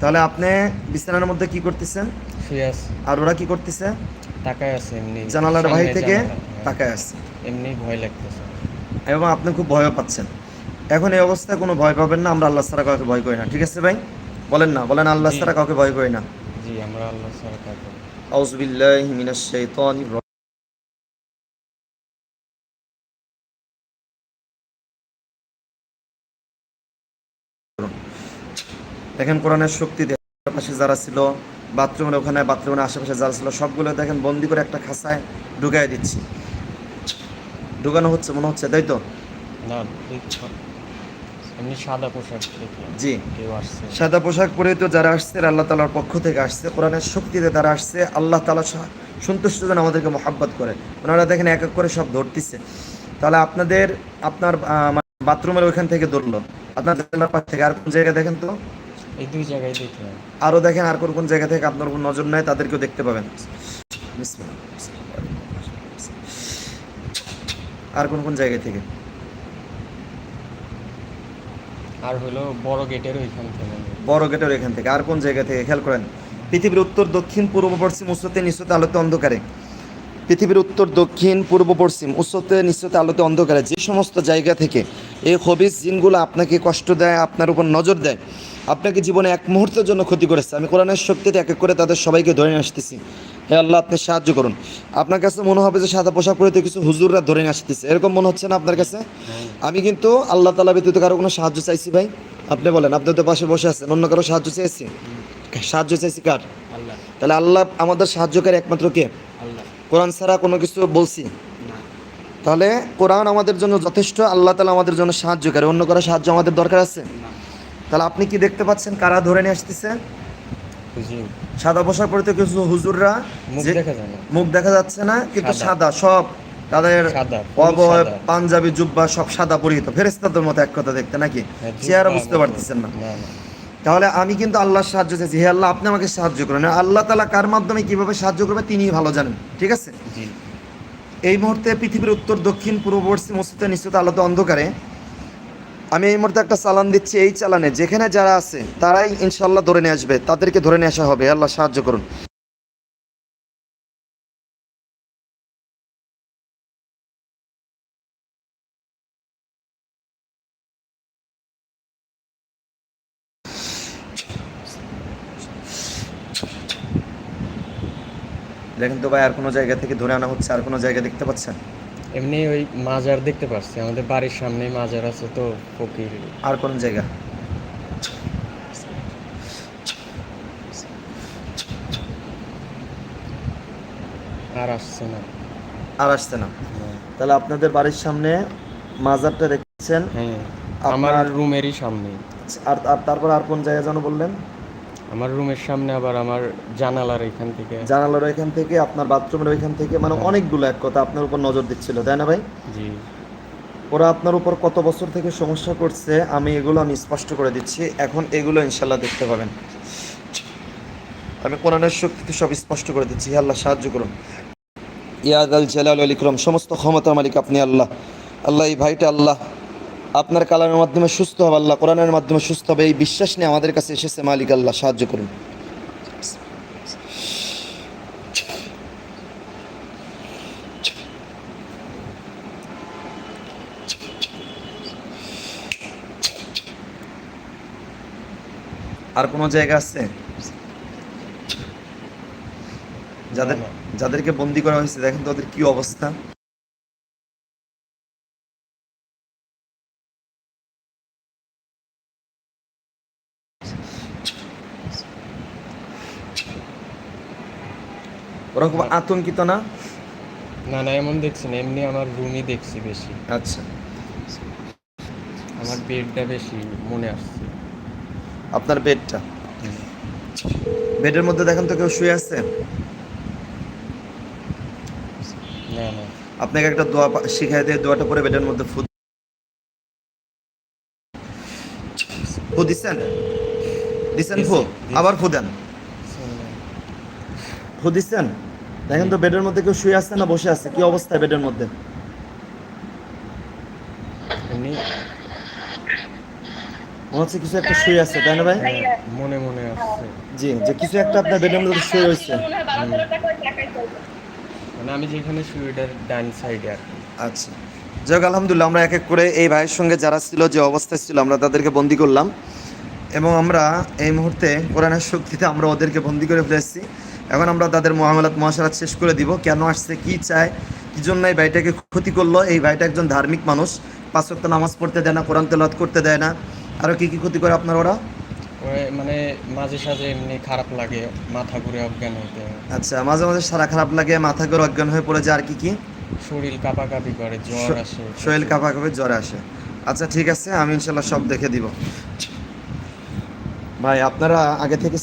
তাহলে আপনি বিছানার মধ্যে কি করতেছেন? শুয়ে আছে। আর ওরা কি করতেছে? তাকায় আছে এমনি। জানালার বাহির থেকে হ্যাঁ। তাকায় আসছে এমনি ভয় লাগতেছে। এবং আপনি খুব ভয় পাচ্ছেন। এখন এই অবস্থায় কোনো ভয় পাবেন না আমরা আল্লাহ ছাড়া কাউকে ভয় করি না। ঠিক আছে ভাই? বলেন না বলেন আল্লাহ। ছাড়া কাউকে ভয় করি না। জি আমরা আল্লাহ ছাড়া কাউকে আউযুবিল্লাহি মিনাশ শাইতানির দেখেন কোরআনের শক্তি পাশে যারা ছিল বাথরুমের ওখানে বাথরুমের আশেপাশে যারা ছিল সবগুলো দেখেন বন্দি করে একটা খাসায় ঢুকাই দিচ্ছি। ঢুকানো হচ্ছে মনে হচ্ছে তাই তো? না এমনি সাদা পোশাক জি। সাদা পোশাক পরে তো যারা আসছে আল্লাহ তালার পক্ষ থেকে আসছে। কোরআনের শক্তিতে তারা আসছে আল্লাহ তালা সন্তুষ্ট যেন আমাদেরকে মহাব্বত করে। ওনারা দেখেন এক এক করে সব ধরতেছে। তাহলে আপনাদের আপনার মানে বাথরুমের ওইখান থেকে ধরলো। আপনার পাশ থেকে আর কোন জায়গায় দেখেন তো? এই দুই জায়গায় দেখলাম আরও দেখেন আর কোন কোন জায়গা থেকে আপনার উপর নজর নেয় তাদেরকেও দেখতে পাবেন। আর কোন কোন জায়গা থেকে? আর হলো বড় গেটের ওইখান থেকে। বড় গেটের এখান থেকে। আর কোন জায়গা থেকে? খেয়াল করেন পৃথিবীর উত্তর দক্ষিণ পূর্ব পশ্চিম উচ্চতে নিশ্চতে আলোতে অন্ধকারে। পৃথিবীর উত্তর দক্ষিণ পূর্ব পশ্চিম উচ্চতে নিশ্চতে আলোতে অন্ধকারে। যে সমস্ত জায়গা থেকে এই হবিস জিনগুলো আপনাকে কষ্ট দেয় আপনার উপর নজর দেয় আপনাকে জীবনে এক মুহূর্তের জন্য ক্ষতি করেছে। আমি কোরআনের শক্তিতে এক এক করে তাদের সবাইকে ধরে নিয়ে আসতেছি। হে আল্লাহ আপনি সাহায্য করুন। আপনার কাছে মনে হবে যে সাদা পোশাক পরে তো কিছু হুজুররা ধরে নিয়ে আসতেছে। এরকম মনে হচ্ছে না আপনার কাছে? আমি কিন্তু আল্লাহ তালা ব্যতীত কারও কোনো সাহায্য চাইছি ভাই। আপনি বলেন আপনি তো পাশে বসে আছেন অন্য কারও সাহায্য চেয়েছি সাহায্য চাইছি কার? তাহলে আল্লাহ আমাদের সাহায্যকারী একমাত্র কে? কোরআন ছাড়া কোনো কিছু বলছি? তাহলে কোরআন আমাদের জন্য যথেষ্ট আল্লাহ তালা আমাদের জন্য সাহায্যকারী। অন্য কারও সাহায্য আমাদের দরকার আছে? তাহলে আপনি কি দেখতে পাচ্ছেন? কারা ধরে নিয়ে আসতেছে? সাদা পোশাক পরিতে কিছু হুজুররা মুখ দেখা যাচ্ছে না কিন্তু সাদা। সব তাদের অবয় পাঞ্জাবি জুব্বা সব সাদা পরিহিত। ফেরেস্তাদের মতো এক কথা দেখতে নাকি? হ্যাঁ, চেহারা বুঝতে পারতেছেন না। তাহলে আমি কিন্তু আল্লাহর সাহায্য চাইছি। হে আল্লাহ আপনি আমাকে সাহায্য করেন। আল্লাহ তালা কার মাধ্যমে কীভাবে সাহায্য করবে তিনিই ভালো জানেন। ঠিক আছে? এই মুহূর্তে পৃথিবীর উত্তর দক্ষিণ পূর্ব পশ্চিম মসজিদে নিশ্চিত আলোতে অন্ধকারে আমি এই মুহূর্তে একটা চালান দিচ্ছি, এই চালানে যেখানে যারা আছে, তারাই ইনশাল্লাহ ধরে নিয়ে আসবে। তাদেরকে ধরে নিয়ে আসা হবে আল্লাহ সাহায্য করুন। দেখেন তো ভাই, আর কোনো জায়গা থেকে ধরে আনা হচ্ছে, আর কোনো জায়গা দেখতে পাচ্ছেন? এমনি ওই মাজার দেখতে পাচ্ছি আমাদের বাড়ির সামনে মাজার আছে তো ফকির। আর কোন জায়গা? আর আসছে না। আর আসছে না। তাহলে আপনাদের বাড়ির সামনে মাজারটা দেখছেন হ্যাঁ। আমার রুমেরই সামনে আর আর তারপর আর কোন জায়গা যেন বললেন? আমার রুমের সামনে আবার আমার জানালার এখান থেকে। জানালার ওইখান থেকে আপনার বাথরুমের ওইখান থেকে মানে হ্যাঁ। অনেকগুলো এক কথা আপনার উপর নজর দিচ্ছিল তাই না ভাই? জি। ওরা আপনার উপর কত বছর থেকে সমস্যা করছে আমি এগুলো আমি স্পষ্ট করে দিচ্ছি। এখন এগুলো ইনশাল্লাহ দেখতে পাবেন। আমি কোরআনের শক্তিতে সব স্পষ্ট করে দিচ্ছি আল্লাহ সাহায্য করুন। ইয়াদ আল জালাল আল ইকরম সমস্ত ক্ষমতার মালিক আপনি আল্লাহ। আল্লাহ এই ভাইটা আল্লাহ। আপনার কালামের মাধ্যমে সুস্থ হবে আল্লাহ, কোরআনের মাধ্যমে সুস্থ হবে, এই বিশ্বাস নিয়ে আমাদের কাছে এসেছে মালিক আল্লাহ, সাহায্য করুন আর কোনো জায়গা আছে যাদের। যাদেরকে বন্দি করা হয়েছে, দেখেন তো ওদের কি অবস্থা ওরা খুব আতঙ্কিত না? না না এমন দেখছি না। এমনি আমার রুমই দেখছি বেশি। আচ্ছা। আমার বেডটা বেশি মনে আসছে। আপনার বেডটা বেডের মধ্যে দেখেন তো কেউ শুয়ে আছে? না না। আপনাকে একটা দোয়া শিখাই দিয়ে দোয়াটা পরে বেডের মধ্যে ফু ফু দিচ্ছেন? দিচ্ছেন ফু? আবার ফু দেন। ফু দিচ্ছেন? দেখেন তো বেডের মধ্যে কেউ শুয়ে আছে না বসে আছে? কি অবস্থায় বেডের মধ্যে? মনে হচ্ছে কিছু একটা শুয়ে আছে তাই না ভাই? হ্যাঁ, মনে মনে আসছে জি যে কিছু একটা আপনার বেডের মধ্যে শুয়ে রয়েছে। মানে আমি যেখানে শুই ওটার ডান সাইডে আর। আচ্ছা। যাই হোক আলহামদুলিল্লাহ আমরা এক এক করে এই ভাইয়ের সঙ্গে যারা ছিল যে অবস্থায় ছিল আমরা তাদেরকে বন্দি করলাম। এবং আমরা এই মুহূর্তে কোরআনের শক্তিতে আমরা ওদেরকে বন্দি করে ফেলেছি। এখন আমরা তাদের মহামলাত মহাসারাত শেষ করে দিব। কেন আসছে কি চায় কি জন্য এই ভাইটাকে ক্ষতি করল? এই ভাইটা একজন ধার্মিক মানুষ। পাঁচ ওয়াক্ত নামাজ পড়তে দেয় না কোরআন তেলাওয়াত করতে দেয় না। আরও কি কি ক্ষতি করে আপনার ওরা? মানে মাঝে সাঝে এমনি খারাপ লাগে মাথা ঘুরে অজ্ঞান হইতে। আচ্ছা মাঝে মাঝে সারা খারাপ লাগে মাথা ঘুরে অজ্ঞান হয়ে পড়ে যায় আর কি কি? শরীর কাঁপাকাঁপি করে জ্বর আসে। শরীর কাঁপা কাঁপে জ্বর আসে। আচ্ছা ঠিক আছে আমি ইনশাল্লাহ সব দেখে দিব। ভাই আপনারা আগে থেকে